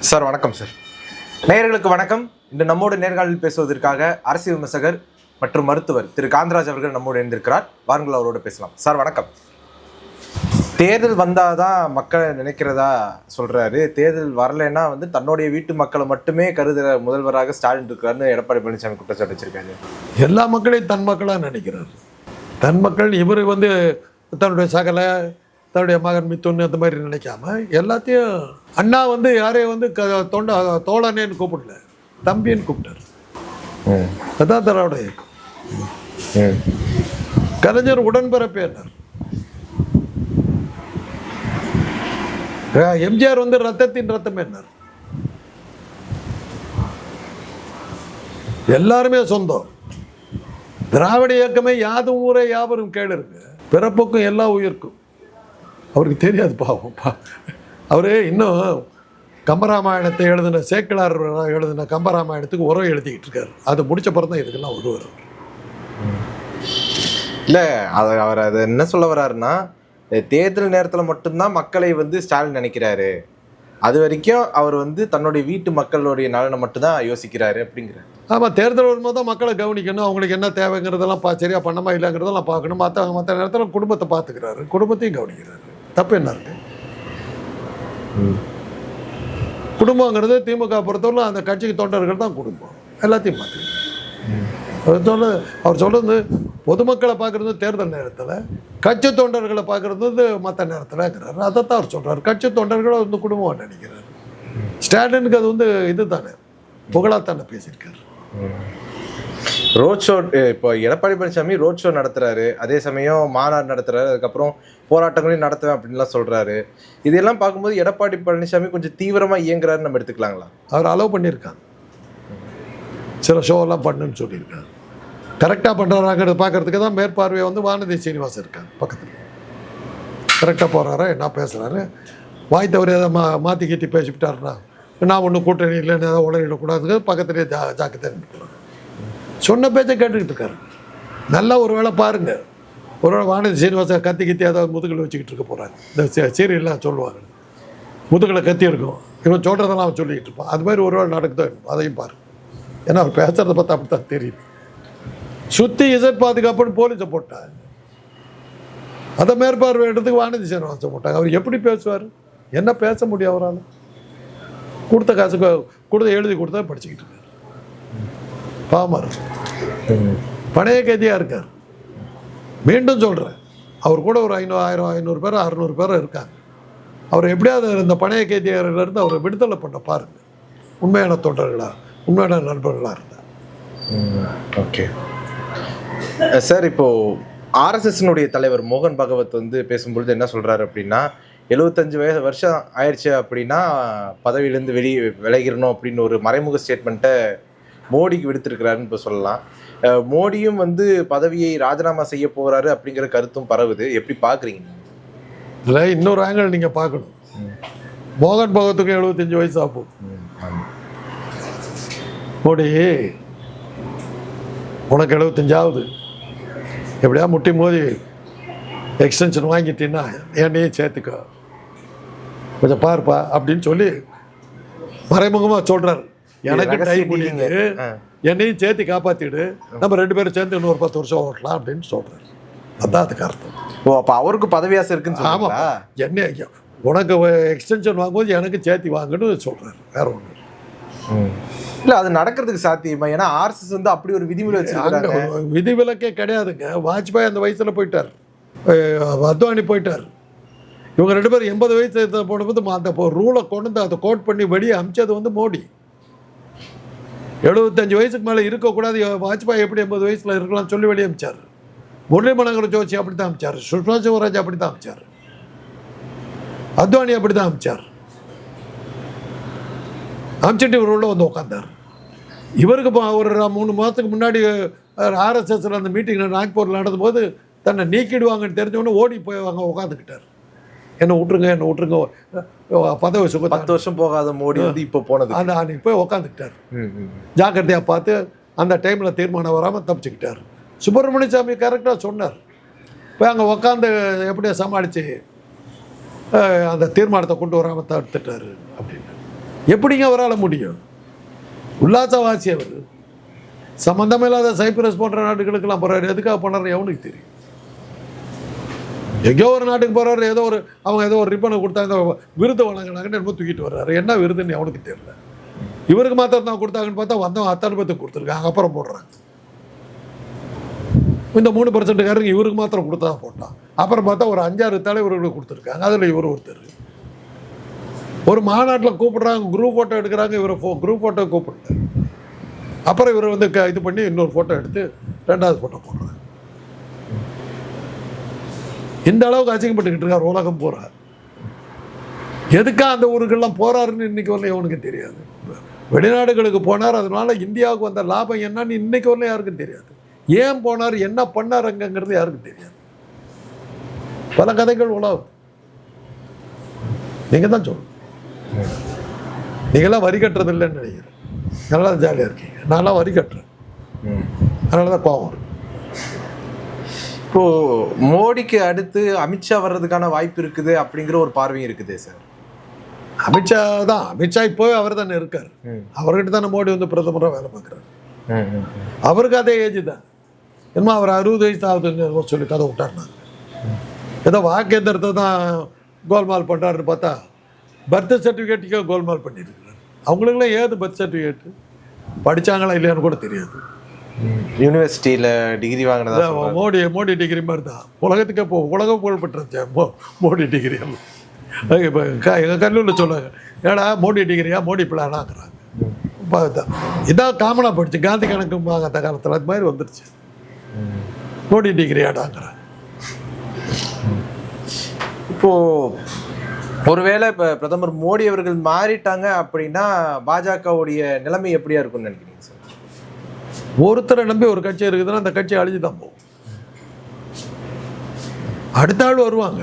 Sir வணக்கம் sir. நேயர்களுக்கு வணக்கம். இன்று நம்மோடு நேர்காணலில் பேசுவதற்காக அரசியல் விமர்சகர் மற்றும் மருத்துவர் திரு. காந்தராஜ் அவர்கள் நம்மோடு இணைந்திருக்கிறார். வாருங்கள் அவரோடு பேசலாம். சார் வணக்கம். தேர்தல் வந்தாதான் மக்களை நினைக்கிறதா சொல்றாரு. தேர்தல் வரலைன்னா வந்து தன்னுடைய வீட்டு மக்களை மட்டுமே கருதுகிற முதல்வராக ஸ்டாலின் இருக்கிறாருன்னு எடப்பாடி பழனிசாமி குற்றச்சாட்டு வச்சிருக்காரு. எல்லா மக்களையும் தன் மக்களாக நினைக்கிறார். தன் மக்கள் இவர் வந்து தன்னுடைய சகல தன்னுடைய மகன் மித்துன்னு அந்த மாதிரி நினைக்காம எல்லாத்தையும் அண்ணா வந்து யாரையும் வந்து க தொண்ட தோழனேன்னு கூப்பிடல தம்பின்னு கூப்பிட்டார். அதான் திராவிட இயக்கம். கலைஞர் உடன்பிறப்பேனார் எம்ஜிஆர் வந்து ரத்தத்தின் ரத்தம் என்னார் எல்லாருமே சொந்தம். திராவிட இயக்கமே யாதும் ஊரே யாவரும் கேளு இருக்கு. பிறப்புக்கும் எல்லா உயிர்க்கும். அவருக்கு தெரியாது பாவம் பா. அவரு இன்னும் கம்பராமாயணத்தை எழுதின சேக்கிழார் எழுதின கம்பராமாயணத்துக்கு உரம் எழுதிக்கிட்டு இருக்காரு. அது முடிச்ச பிறகு தான் இதுக்கெல்லாம் வருவார். இல்ல அது அவர் அது என்ன சொல்ல வர்றாருன்னா தேர்தல் நேரத்துல மட்டும்தான் மக்களை வந்து ஸ்டாலின் நினைக்கிறாரு. அது வரைக்கும் அவர் வந்து தன்னுடைய வீட்டு மக்களுடைய நலனை மட்டும்தான் யோசிக்கிறாரு அப்படிங்கிறார் ஆமாம் தேர்தல் வரும்போது தான் மக்களை கவனிக்கணும். அவங்களுக்கு என்ன தேவைங்கிறதெல்லாம் பா சரியாக பண்ணமா இல்லைங்கிறதெல்லாம் பார்க்கணும். மற்ற மற்ற நேரத்தில் குடும்பத்தை பார்த்துக்கிறாரு. குடும்பத்தையும் கவனிக்கிறாரு. தப்பு என்ன இருக்கு? குடும்பங்கிறது திமுக பொறுத்தவரை அந்த கட்சிக்கு தொண்டர்கள் தான் குடும்பம். எல்லாத்தையும் பார்த்து அவர் சொல்ல அவர் சொல்றது பொதுமக்களை பார்க்குறது தேர்தல் நேரத்தில் கட்சி தொண்டர்களை பார்க்குறது மற்ற நேரத்தில்ங்கிறாரு அதைத்தான் அவர் சொல்கிறார் கட்சி தொண்டர்களை வந்து குடும்பம் நினைக்கிறார். ஸ்டாலினுக்கு அது வந்து இது தானே புகழாத்தானே பேசியிருக்காரு. ரோட் ஷோ இப்போ எடப்பாடி பழனிசாமி ரோட் ஷோ நடத்துறாரு. அதே சமயம் மாநாடு நடத்துறாரு. அதுக்கப்புறம் போராட்டங்களையும் நடத்துவேன் அப்படின்லாம் சொல்கிறாரு இதெல்லாம் பார்க்கும்போது எடப்பாடி பழனிசாமி கொஞ்சம் தீவிரமாக இயங்குறாரு நம்ம எடுத்துக்கலாங்களா? அவர் அலோவ் பண்ணியிருக்காங்க சில ஷோலாம் பண்ணுன்னு சொல்லியிருக்காங்க கரெக்டாக பண்ணுறாங்கிறத பார்க்கறதுக்கு தான் மேற்பார்வையை வந்து வானதி சீனிவாசன் இருக்காங்க பக்கத்தில். கரெக்டாக போகிறாரா என்ன பேசுகிறாரு வாய் தவறி எதாவது மா மாற்றி கீத்தி பேசிவிட்டாருன்னா நான் ஒன்றும் கூட்டணி இல்லைன்னு ஏதாவது உளறிடக்கூடாதுங்க பக்கத்துலேயே ஜா ஜாக்கிரதை சொன்ன பேச்சை கேட்டுக்கிட்டு இருக்காரு. நல்லா ஒரு வேளை பாருங்கள் ஒரு வானதி சீனிவாசன் கத்தி கத்தி ஏதாவது முதுகில் வச்சுக்கிட்டு இருக்க போகிறாங்க இந்த சீரியல்லாம் சொல்லுவாங்க முதுகில் கத்தி இருக்கும். இவன் சொல்கிறதெல்லாம் அவன் சொல்லிக்கிட்டு இருப்பான். அது மாதிரி ஒரு வேளை நடக்குதோ அதையும் பாரு. ஏன்னா அவர் பேசுறத பார்த்தா அப்படி தான் தெரியுது. சுற்றி இசட் பாதுகாப்புன்னு போலீஸை போட்டாங்க அதை மேற்பார்வையிடத்துக்கு வானதி சீனிவாசன் போட்டாங்க. அவர் எப்படி பேசுவார்? என்ன பேச முடியும் அவரால்? கொடுத்த காசு கொடுத்த எழுதி கொடுத்தா படிச்சுக்கிட்டு இருக்காரு. இருக்கு பழைய கைதியாக இருக்கார். மீண்டும் சொல்கிறேன் அவர் கூட ஒரு ஐநூறு ஆயிரம் ஐநூறு பேர் அறநூறு பேர் இருக்காங்க. அவர் எப்படியாவது இந்த பழைய கைதியாரிலிருந்து அவரை விடுதலை பண்ண பாருங்கள் உண்மையான தொண்டர்களாக உண்மையான நண்பர்களாக இருந்தார். ஓகே. சார் இப்போது ஆர்எஸ்எஸ்னுடைய தலைவர் மோகன் பகவத் வந்து பேசும்பொழுது என்ன சொல்கிறாரு அப்படின்னா எழுபத்தஞ்சு வயசு வருஷம் ஆயிடுச்சு அப்படின்னா பதவியிலேருந்து வெளியே விலகிடணும் அப்படின்னு ஒரு மறைமுக ஸ்டேட்மெண்ட்டை மோடிக்கு விடுத்திருக்கிறாருன்னு இப்போ சொல்லலாம். மோடியும் வந்து பதவியை ராஜினாமா செய்ய போகிறாரு அப்படிங்கிற கருத்தும் பரவுது. எப்படி பார்க்குறீங்க இதில் இன்னொரு ஆங்கிள் நீங்கள் பார்க்கணும். மோகன் பகவத்துக்கு எழுபத்தஞ்சு வயசு ஆகும். மோடி உனக்கு எழுபத்தஞ்சாவது. எப்படியா முட்டி மோதி எக்ஸ்டென்ஷன் வாங்கிட்டீங்கன்னா என்னையும் சேர்த்துக்கோ. கொஞ்சம் பாருப்பா அப்படின்னு சொல்லி மறைமுகமாக சொல்கிறார் எனக்கு டைம் முடியுது. என்னையும் சேர்த்து காப்பாற்றிடு நம்ம ரெண்டு பேரும் சேர்ந்து இன்னொரு பத்து வருஷம் ஓட்டலாம் அப்படின்னு சொல்கிறார் அதான் அதுக்கு அர்த்தம். ஓ அப்போ அவருக்கு பதவி ஆசை இருக்குன்னு சொல்லுங்களா என்ன உனக்கு எக்ஸ்டென்ஷன் வாங்கும்போது எனக்கு சேர்த்து வாங்கன்னு சொல்கிறாரு வேற ஒன்று இல்ல. அது நடக்கிறதுக்கு சாத்தியமா? ஏன்னா ஆர்எஸ்எஸ் வந்து அப்படி ஒரு விதிமுறை வச்சிருக்காங்க விதிவிலக்கே கிடையாதுங்க. வாஜ்பாய் அந்த வயசில் போயிட்டார். அத்வானி போயிட்டார். இவங்க ரெண்டு பேரும் எண்பது வயசு போடும்போது அந்த ரூலை கொண்டு வந்து அதை கோட் பண்ணி வெளியே அமிச்சது வந்து மோடி. எழுபத்தஞ்சு வயசுக்கு மேலே இருக்கக்கூடாது. வாஜ்பாய் எப்படி எண்பது வயசில் இருக்கலாம் சொல்லி வெளியே அமிச்சார் முரளி மனோகர் ஜோஷி அப்படி தான் அமிச்சார். சுஷ்மா சிவராஜ் அப்படி தான் அமைச்சார். அத்வானி அப்படி தான் அமைச்சார். அமைச்சிட்டு இவர் உள்ள வந்து உட்காந்தார் இவருக்கு இப்போ ஒரு மூணு மாதத்துக்கு முன்னாடி ஆர்எஸ்எஸ்ல அந்த மீட்டிங் நாக்பூரில் நடந்தபோது தன்னை நீக்கிடுவாங்கன்னு தெரிஞ்சவொன்னே ஓடி போய் அங்கே உட்காந்துக்கிட்டார் என்ன விட்ருங்க என்ன விட்ருங்க அஹ் பதவி சுகத்தை பத்து வருஷம் போகாத மோடி வந்து இப்போ போனது அந்த அன்னைக்கு போய் ம். ஜாக்கிரதையாக பார்த்து அந்த டைமில் தீர்மானம் வராமல் தப்பிச்சுக்கிட்டார். சுப்பிரமணிய சாமி கரெக்டாக சொன்னார். போய் அங்கே உட்காந்து எப்படியோ சமாளித்து அந்த தீர்மானத்தை கொண்டு வராமல் தடுத்துட்டாரு அப்படின்னு எப்படிங்க அவரால் முடியும்? உல்லாசவாசி அவர். சம்மந்தமில்லாத சைப்ரஸ் போன்ற நாடுகளுக்கெல்லாம் போறாரு. எதுக்காக போனாரு எவனுக்கு தெரியும்? எங்கேயோ ஒரு நாட்டுக்கு போகிறவர் ஏதோ ஒரு அவங்க ஏதோ ஒரு ரிப்பனை கொடுத்தாங்க விருது வழங்கினாங்கன்னு என்னமோ தூக்கிட்டு வர்றாரு. என்ன விருதுன்னு அவனுக்கு தெரியல. இவருக்கு மாத்திரம் தான் கொடுத்தாங்கன்னு பார்த்தா வந்தவன் அத்தனை பேத்துக்கு கொடுத்துருக்காங்க. அப்புறம் போடுறாங்க. இந்த மூணு பர்சன்ட்டுக்காரங்க இவருக்கு மாத்திரம் கொடுத்தா போட்டான். அப்புறம் பார்த்தா ஒரு அஞ்சாறு தலைவர்களுக்கு கொடுத்துருக்காங்க. அதில் இவர் ஒருத்தர். ஒரு மாநாட்டில் கூப்பிடுறாங்க குரூப் ஃபோட்டோ எடுக்கிறாங்க இவரை ஃபோ குரூப் ஃபோட்டோ கூப்பிடல. அப்புறம் இவர் வந்து க- இது பண்ணி இன்னொரு ஃபோட்டோ எடுத்து ரெண்டாவது ஃபோட்டோ போடுறாங்க. இந்த அளவுக்கு அசிங்கப்பட்டுக்கிட்டு இருக்கார் உலகம் போறார். எதுக்கா அந்த ஊருக்கெல்லாம் போறாருன்னு இன்னைக்கு வரல எவனுக்கு தெரியாது. வெளிநாடுகளுக்கு போனார் அதனால இந்தியாவுக்கு வந்த லாபம் என்னன்னு இன்னைக்கு வரல யாருக்கும் தெரியாது. ஏன் போனார் என்ன பண்ணார் அங்கங்கிறது யாருக்கும் தெரியாது. பல கதைகள் உலகம் நீங்க தான் சொல்லணும் நீங்களாம் வரி கட்டுறது இல்லைன்னு நினைக்கிறேன். நல்லா ஜாலியாக இருக்கீங்க. நான்லாம் வரி கட்டுறேன். அதனால தான் கோவம் வரும் இப்போ மோடிக்கு அடுத்து அமித்ஷா வர்றதுக்கான வாய்ப்பு இருக்குது அப்படிங்கிற ஒரு பார்வையும் இருக்குது சார் அமித்ஷா தான். அமித்ஷா இப்போவே அவர் தானே இருக்கார். அவர்கிட்ட தானே மோடி வந்து பிரதமராக வேலை பார்க்குறாரு. அவருக்கு அதே ஏஜ் தான். என்னமோ அவர் அறுபது வயசு ஆகுதுன்னு சொல்லி கதை விட்டாருனாங்க ஏதோ வாக்கேந்திரத்தை தான் கோல்மால் பண்ணுறாருன்னு பார்த்தா பர்த் சர்டிஃபிகேட்டுக்கே கோல்மால் பண்ணியிருக்கிறார். அவங்களுக்குலாம் ஏது பர்த் சர்டிஃபிகேட்டு படிச்சாங்களா இல்லையான்னு கூட தெரியாது. யூனிவர்சிட்டியில டிகிரி வாங்கினதா மோடி மோடி டிகிரி மாதிரி தான் உலகத்துக்கே போ உலக புகழ்பெற்ற மோ மோடி டிகிரி இப்போ எங்கள் கல்லூரியில் சொல்லுவாங்க ஏடா மோடி டிகிரியா மோடி பிளானாங்கிறாங்க இதான் காமனாக போயிடுச்சு. காந்தி கணக்கு அந்த காலத்தில் அது மாதிரி வந்துருச்சு. மோடி டிகிரியாடாங்கிறாங்க இப்போ ஒருவேளை இப்ப பிரதமர் மோடி அவர்கள் மாறிட்டாங்க அப்படின்னா பாஜகவுடைய நிலைமை எப்படியா இருக்கும்னு நினைக்கிறீங்க சார்? ஒருத்தரை நம்பி ஒரு கட்சி இருக்குதுன்னா அந்த கட்சி அழிஞ்சு தான் போகும். அடுத்த ஆள் வருவாங்க.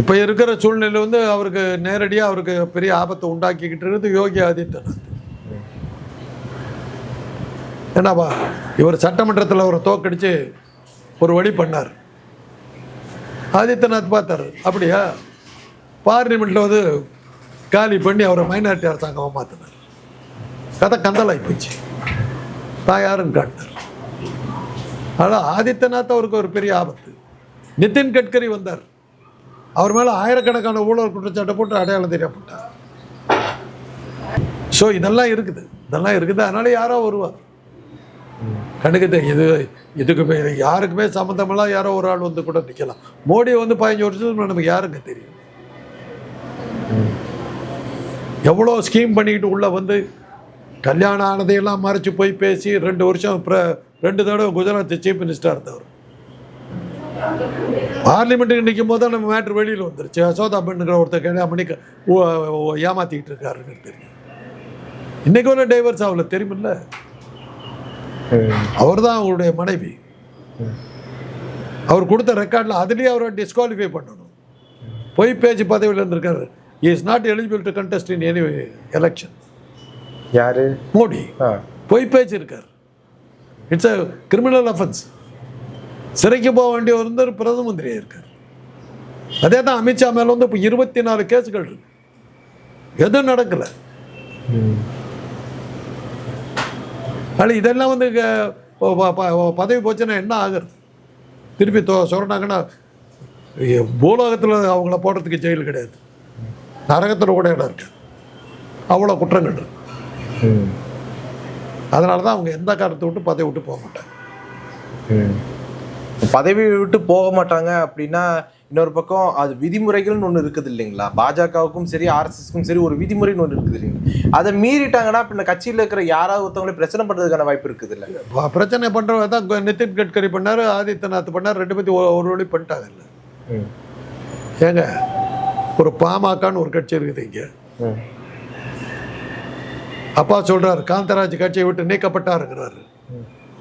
இப்போ இருக்கிற சூழ்நிலை வந்து அவருக்கு நேரடியாக அவருக்கு பெரிய ஆபத்தை உண்டாக்கிக்கிட்டு இருக்குது யோகி ஆதித்யநாத். என்னப்பா இவர் சட்டமன்றத்தில் அவரை தோக்கடிச்சு ஒரு வழி பண்ணார். ஆதித்யநாத் பார்த்தார் அப்படியா? பார்லிமெண்ட்டில் வந்து காலி பண்ணி அவரை மைனாரிட்டி அரசாங்கமாக மாற்றினார் கதை கந்தலாகி போச்சு. தான் யாருன்னு காட்டினார் ஆனால் ஆதித்யநாத் அவருக்கு ஒரு பெரிய ஆபத்து. நிதின் கட்கரி வந்தார். அவர் மேலே ஆயிரக்கணக்கான ஊழல் குற்றச்சாட்டை போட்டு அடையாளம் தெரியப்பட்டார் ஸோ இதெல்லாம் இருக்குது. இதெல்லாம் இருக்குது. அதனால யாரோ வருவார் கணக்கு இது இதுக்குமே யாருக்குமே சம்மந்தமெல்லாம் யாரோ ஒரு ஆள் வந்து கூட நிற்கலாம் மோடி வந்து பதினஞ்சு வருஷத்துக்கு நமக்கு யாருங்க தெரியும்? எவ்வளோ ஸ்கீம் பண்ணிக்கிட்டு உள்ளே வந்து கல்யாணம் ஆனதையெல்லாம் மறைச்சு போய் பேசி ரெண்டு வருஷம் ரெண்டு தடவை குஜராத் சீஃப் மினிஸ்டர் இருந்தவர் பார்லிமெண்ட்டுக்கு நிற்கும் போது தான் நம்ம மேட்ரு வெளியில் வந்துருச்சு. யசோதா பெண்ணுங்கிற ஒருத்தர் கல்யாணம் பண்ணி ஏமாத்திக்கிட்டு இருக்காருன்னு தெரியும். இன்னைக்கு ஒன்று டைவர்ஸ் ஆகல தெரியுமில்ல? அவர் தான் அவருடைய மனைவி. அவர் கொடுத்த ரெக்கார்டில் அதுலேயே அவரை டிஸ்குவாலிஃபை பண்ணணும். பொய் பேச்சு பதவியில் இருந்திருக்காரு. Is not eligible to contest in any election யாரு? மோடி. பொய் பேச்சு இருக்கார் இட்ஸ் அ கிரிமினல் அஃபென்ஸ் சிறைக்கு போக வந்து ஒரு பிரதம மந்திரியாக இருக்கார். அதே தான் அமித்ஷா மேலே வந்து இப்போ இருபத்தி நாலு கேஸுகள் இருக்கு. எதுவும் நடக்கலை. ஆனால் இதெல்லாம் வந்து பதவி போச்சுன்னா என்ன ஆகுறது? திருப்பி தொ சொல்கிறாங்கன்னா பூலோகத்தில் அவங்கள போடுறதுக்கு ஜெயில் கிடையாது. நரகத்தில் கூட இடம் இருக்கு. அவ்வளோ குற்றங்கள் இருக்கு. அதனால தான் அவங்க எந்த காரணத்தை விட்டு பதவி விட்டு போக மாட்டாங்க. பதவி விட்டு போக மாட்டாங்க அப்படின்னா இன்னொரு பக்கம் அது விதிமுறைகள்னு ஒன்று இருக்குது இல்லைங்களா? பாஜகவுக்கும் சரி ஆர்எஸ்எஸ்க்கும் சரி ஒரு விதிமுறைன்னு ஒன்று இருக்குது இல்லைங்களா? அதை மீறிட்டாங்கன்னா பின்ன கட்சியில் இருக்கிற யாராவது ஒருத்தவங்களை பிரச்சனை பண்ணுறதுக்கான வாய்ப்பு இருக்குது இல்லை? பிரச்சனை பண்ணுறவங்க தான் நிதின் கட்கரி பண்ணார் ஆதித்யநாத் பண்ணார் ரெண்டு பேர்த்தையும் ஒரு- ஒரு வழி பண்ணிட்டாங்க இல்லை. ஏங்க ஒரு பாமகன்னு ஒரு கட்சி இருக்குது இங்கே. அப்பா சொல்கிறார் காந்தராஜ் கட்சியை விட்டு நீக்கப்பட்டாருங்கிறாரு.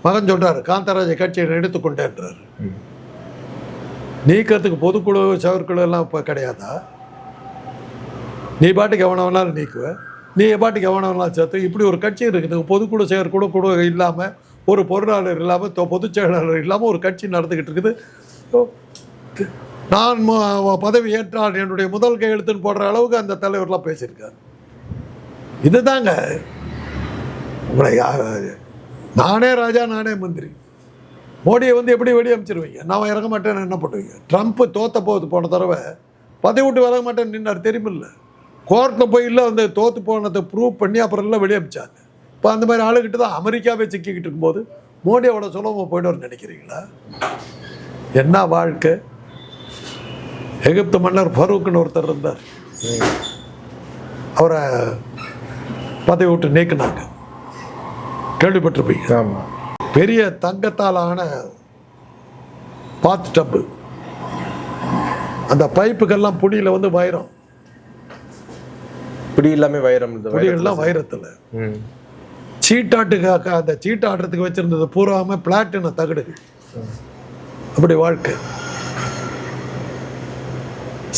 மகன் சொல்கிறார் காந்தராஜ் கட்சியை எடுத்துக்கொண்டேன்றார். நீக்கிறதுக்கு பொதுக்குழு சவர்குழு எல்லாம் இப்போ கிடையாதா? நீ பாட்டுக்கு எவனை வேணாலும் நீக்குவ. நீ பாட்டுக்கு எவனை வேணாலும் சேர்த்து இப்படி ஒரு கட்சி இருக்குது. பொதுக்குழு செயற்குழு குழு இல்லாமல் ஒரு பொருளாளர் இல்லாமல் தொ- பொதுச் செயலாளர் இல்லாமல் ஒரு கட்சி நடந்துக்கிட்டு இருக்குது. நான் பதவி ஏற்றால் என்னுடைய முதல் கையெழுத்துன்னு போடுற அளவுக்கு அந்த தலைவர்லாம் பேசியிருக்காரு. இதுதாங்க. உங்களை நானே ராஜா நானே மந்திரி. மோடியை வந்து எப்படி வெளியே அமைச்சிருவீங்க நான் இறங்க மாட்டேன்னு என்ன பண்ணுவீங்க? ட்ரம்ப் தோத்த போகுது போன தடவை பதவி விட்டு விலக மாட்டேன்னு நின்னார் தெரியுமில்ல? கோர்ட்டில் போய் இல்லை வந்து தோற்று போனதை ப்ரூவ் பண்ணி அப்புறம் எல்லாம் வெளியே அமிச்சாங்க இப்போ அந்த மாதிரி ஆளுகிட்ட தான் அமெரிக்காவே சிக்கிக்கிட்டு இருக்கும்போது மோடி அவ்வளோ சுலபமாக போய்ட்டு நினைக்கிறீங்களா? என்ன வாழ்க்கை? எகிப்து மன்னர் ஃபரூக்னு ஒருத்தர் இருந்தார். அவரை பதவி விட்டு நீக்கினாங்க. கேள்விப்பட்டிருப்பீங்க. ஆமா. பெரிய தங்கத்தால் ஆன பாத் டப்பு. அந்த பைப்புக்கெல்லாம் புடியில் வந்து வைரம். இப்படி எல்லாமே வைரம் புடியெல்லாம் வைரத்தில். சீட்டாட்டுக்காக அந்த சீட்டாடுறதுக்கு வச்சிருந்தது பூராம பிளாட்டின தகடு அப்படி வாழ்க்கை.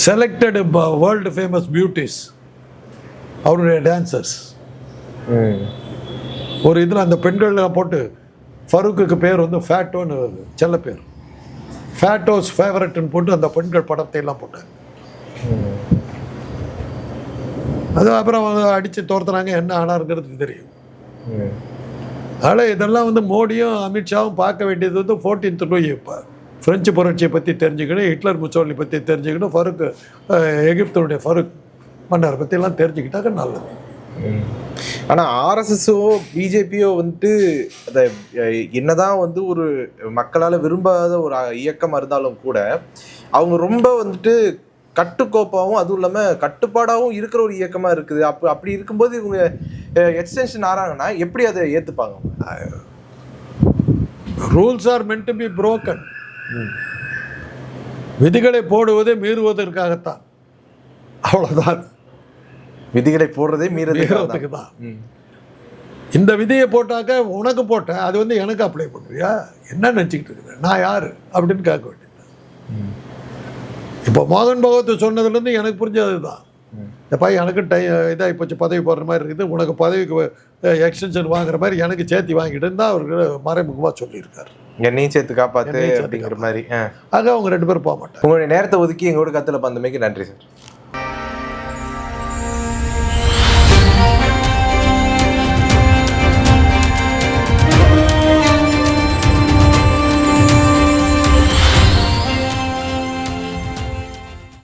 செலக்டட் வேர்ல்டு ஃபேமஸ் பியூட்டிஸ் அவருடைய டான்சர்ஸ் ஒரு இதில் அந்த பெண்கள்லாம் போட்டு ஃபருக்குக்கு பேர் வந்து ஃபேட்டோன்னு செல்ல பேர். ஃபேட்டோஸ் ஃபேவரட்னு போட்டு அந்த பெண்கள் படத்தை எல்லாம் போட்டாங்க. அது அப்புறம் அவங்க அடித்து தோர்த்துனாங்க என்ன ஆனாருங்கிறது தெரியும். அதனால் இதெல்லாம் வந்து மோடியும் அமித்ஷாவும் பார்க்க வேண்டியது வந்து ஃபோர்டீன்த் லூயி இப்போ ஃப்ரெஞ்சு புரட்சியை பற்றி தெரிஞ்சுக்கணும் ஹிட்லர் முச்சோலி பற்றி தெரிஞ்சுக்கணும் ஃபருக் எகிப்தனுடைய ஃபருக் மன்னரை பற்றிலாம் தெரிஞ்சுக்கிட்டாக்க நல்லது. ஆனால் ஆர்எஸ்எஸோ பிஜேபியோ வந்துட்டு அதை என்னதான் வந்து ஒரு மக்களால் விரும்பாத ஒரு இயக்கமாக இருந்தாலும் கூட அவங்க ரொம்ப வந்துட்டு கட்டுக்கோப்பாகவும் அதுவும் இல்லாமல் கட்டுப்பாடாகவும் இருக்கிற ஒரு இயக்கமாக இருக்குது. அப்போ அப்படி இருக்கும்போது இவங்க எக்ஸ்டென்ஷன் ஆறாங்கன்னா எப்படி அதை ஏற்றுப்பாங்க rules are meant to be broken விதிகளை போடுவதே மீறுவதற்காகத்தான். அவ்வளோதான் விதிகளை போடுறதே மீறதுக்கு தான். இந்த விதியை போட்டாக்க உனக்கு போட்டேன். அது வந்து எனக்கு அப்ளை பண்ணுவியா? என்ன நினச்சிக்கிட்டு இருக்கிறேன் நான் யார்? அப்படின்னு கேட்க வேண்டியது இப்போ மோகன் பகவத் சொன்னதுலேருந்து எனக்கு புரிஞ்சது தான். இந்த பையன் எனக்கு டை இதாகி போச்சு பதவி போடுற மாதிரி இருக்குது. உனக்கு பதவிக்கு எக்ஸ்டென்ஷன் வாங்குற மாதிரி எனக்கு சேர்த்து வாங்கிட்டுன்னு தான் அவருக்கு மறைமுகமாக சொல்லியிருக்காரு. என்னையும் சேர்த்து சேர்த்து அப்படிங்கிற மாதிரி. ஆக அவங்க ரெண்டு பேரும் போக மாட்டாங்க. உங்களுடைய நேரத்தை ஒதுக்கி எங்களோட கத்துல பந்தமைக்கு நன்றி சார்.